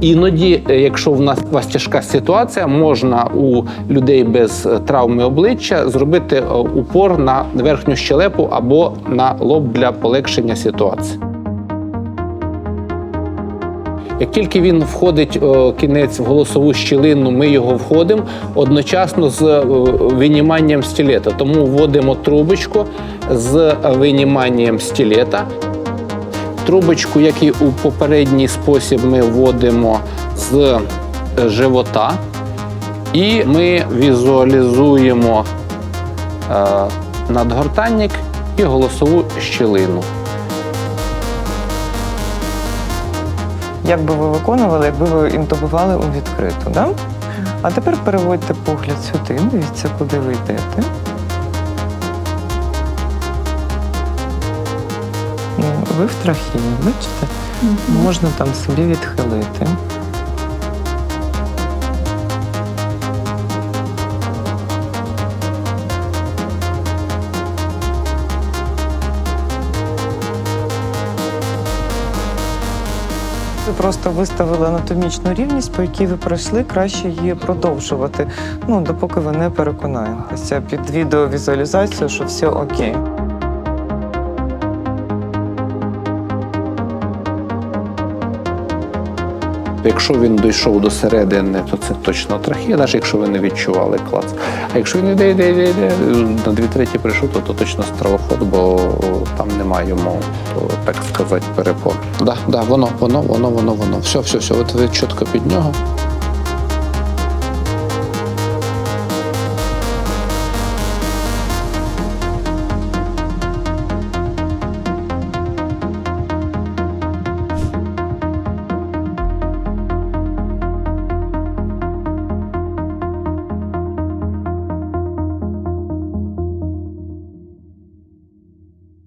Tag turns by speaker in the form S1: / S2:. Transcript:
S1: Іноді, е, якщо в нас у вас тяжка ситуація, можна у людей без е, травми обличчя зробити е, упор на верхню щелепу або на лоб для полегшення ситуації. Як тільки він входить о, кінець в голосову щілину, ми його входимо одночасно з е, виніманням стілета. Тому вводимо трубочку з виніманням стілета. Трубочку, як і у попередній спосіб, ми вводимо з е, живота, і ми візуалізуємо е, надгортанник і голосову щілину.
S2: Як би ви виконували, якби ви інтубували у відкриту, да? А тепер переводьте погляд сюди, дивіться, куди ви йдете. В трахії, бачите? Можна там собі відхилити. Ви просто виставили анатомічну рівність, по якій ви пройшли, краще її продовжувати. Ну, допоки ви не переконаєтеся під відеовізуалізацію, що все окей.
S1: Якщо він дійшов до середини, то це точно трахія, навіть якщо ви не відчували клац. А якщо він йде, йде, йде, йде на дві треті прийшов, то, то точно стравоход, бо там немає йому, так сказати, перепон. Да, да, воно, воно, воно, воно, воно. Все, все, все. От ви чітко під нього.